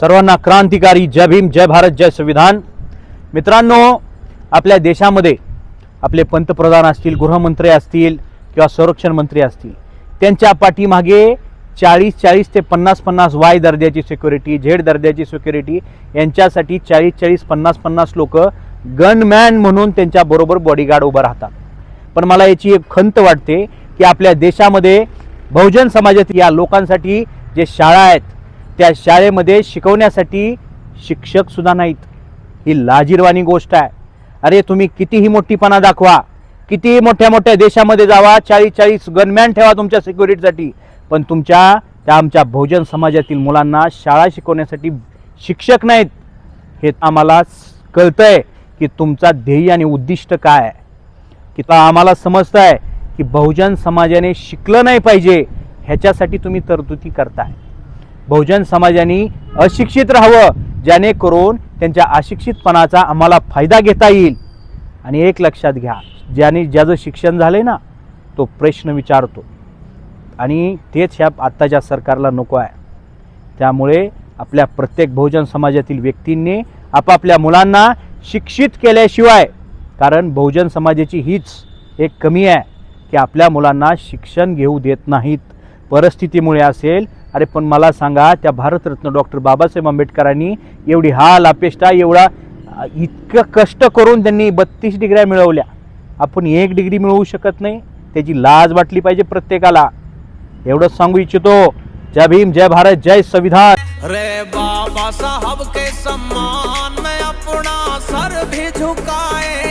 सर्वांना क्रांतिकारी जय भीम जय भारत जय संविधान. मित्रांनो आपल्या देशामध्ये आपले पंतप्रधान असतील गृहमंत्री असतील किंवा संरक्षण मंत्री असतील त्यांच्या पाठीमागे चाळीस चाळीस ते पन्नास पन्नास वाय दर्जाची सिक्युरिटी झेड दर्जाची सिक्युरिटी यांच्यासाठी चाळीस चाळीस पन्नास पन्नास लोक गनमॅन म्हणून त्यांच्याबरोबर बॉडीगार्ड उभं राहतात. पण मला याची एक खंत वाटते की आपल्या देशामध्ये बहुजन समाजातील या लोकांसाठी जे शाळा आहेत त्या शाळेमध्ये शिकवण्यासाठी शिक्षक सुद्धा नाहीत. ही लाजीरवाणी गोष्ट आहे. अरे तुम्ही कितीही मोठीपणा दाखवा कितीही मोठ्या मोठ्या देशामध्ये जावा चाळीस चाळीस गनमॅन ठेवा तुमच्या सिक्युरिटीसाठी पण तुमच्या त्या आमच्या बहुजन समाजातील मुलांना शाळा शिकवण्यासाठी शिक्षक नाहीत. हे आम्हाला कळतंय की तुमचा ध्येय आणि उद्दिष्ट काय आहे. की आम्हाला समजतं आहे की बहुजन समाजाने शिकलं नाही पाहिजे ह्याच्यासाठी तुम्ही तरतुदी करताय. बहुजन समाजाने अशिक्षित राहावं जेणेकरून त्यांच्या अशिक्षितपणाचा आम्हाला फायदा घेता येईल. आणि एक लक्षात घ्या ज्याने ज्याचं शिक्षण झालंय ना तो प्रश्न विचारतो. आणि तेच ह्या आत्ताच्या सरकारला नको आहे. त्यामुळे आपल्या प्रत्येक बहुजन समाजातील व्यक्तींनी आपापल्या मुलांना शिक्षित केल्याशिवाय कारण बहुजन समाजाची हीच एक कमी आहे की आपल्या मुलांना शिक्षण घेऊ देत नाहीत. परिस्थितीमुळे असेल अरे पण मला सांगा त्या भारतरत्न डॉक्टर बाबासाहेब आंबेडकरांनी एवढी हाल अपेष्टा एवढा इतकं कष्ट करून त्यांनी बत्तीस डिग्र्या मिळवल्या. आपण एक डिग्री मिळवू शकत नाही त्याची लाज वाटली पाहिजे प्रत्येकाला. एवढंच सांगू इच्छितो. जय भीम जय भारत जय संविधान. रे बाबा साहब के सम्मान में अपना सर भी झुकाए।